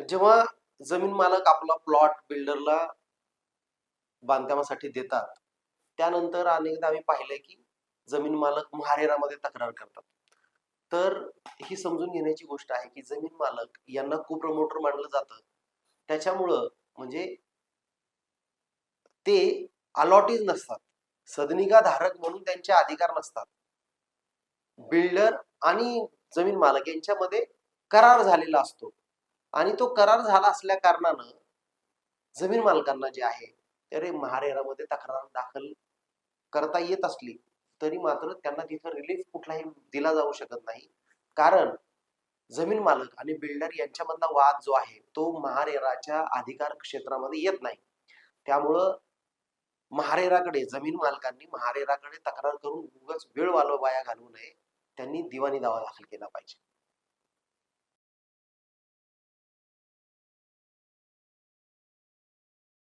जेव्हा जमीन मालक आपला प्लॉट बिल्डरला बांधकामासाठी देतात त्यानंतर अनेकदा आम्ही पाहिलंय की जमीन मालक महारेरामध्ये तक्रार करतात. तर ही समजून घेण्याची गोष्ट आहे की जमीन मालक यांना कुप्रमोटर मानलं जातं. त्याच्यामुळं म्हणजे ते अलॉटीज नसतात. सदनिका धारक म्हणून त्यांचे अधिकार नसतात. बिल्डर आणि जमीन मालक यांच्यामध्ये करार झालेला असतो. आणि तो करार झाला असल्या कारणानं जमीन मालकांना जे आहे ते महारेरामध्ये तक्रार दाखल करता येत असली तरी मात्र त्यांना तिथं रिलीफ कुठलाही दिला जाऊ शकत नाही. कारण जमीन मालक आणि बिल्डर यांच्यामधला वाद जो आहे तो महारेराच्या अधिकार क्षेत्रामध्ये येत नाही. त्यामुळं महारेराकडे जमीन मालकांनी महारेराकडे तक्रार करून उगाच वेळ वालो वाया घालवू नये त्यांनी दिवाणी दावा दाखल केला पाहिजे.